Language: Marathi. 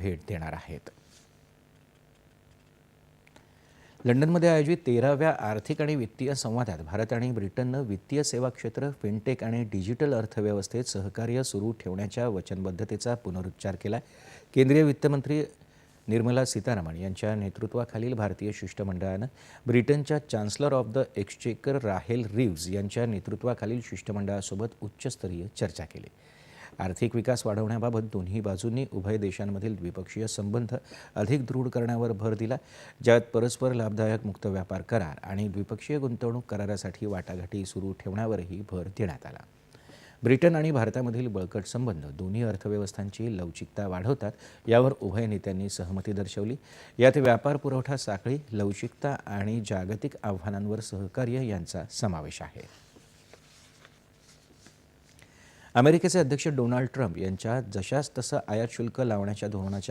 भेट देणार आहेत. लंडनमध्ये आयोजित तेराव्या आर्थिक आणि वित्तीय संवादात भारत आणि ब्रिटननं वित्तीय सेवा क्षेत्र फिनटेक आणि डिजिटल अर्थव्यवस्थेत सहकार्य सुरू ठेवण्याच्या वचनबद्धतेचा पुनरुच्चार केला केंद्रीय वित्तमंत्री निर्मला सीतारामन यांच्या नेतृत्वाखालील भारतीय शिष्टमंडळानं ब्रिटनच्या चान्सलर ऑफ द एक्सचेकर राहेल रिव्ज यांच्या नेतृत्वाखालील शिष्टमंडळासोबत उच्चस्तरीय चर्चा केली. आर्थिक विकास वाढवण्याबाबत दोन्ही बाजूंनी उभय देशांमधील द्विपक्षीय संबंध अधिक दृढ करण्यावर भर दिला ज्यात परस्पर लाभदायक मुक्त व्यापार करार आणि द्विपक्षीय गुंतवणूक करारासाठी वाटाघाटी सुरू ठेवण्यावरही भर देण्यात आला. ब्रिटन आणि भारतामधील बळकट संबंध दोन्ही अर्थव्यवस्थांची लवचिकता वाढवतात यावर उभय नेत्यांनी सहमती दर्शवली. यात व्यापार पुरवठा साखळी लवचिकता आणि जागतिक आव्हानांवर सहकार्य यांचा समावेश आहे. अमेरिकेचे अध्यक्ष डोनाल्ड ट्रम्प यांच्या जशास तसं आयात शुल्क लावण्याच्या धोरणाच्या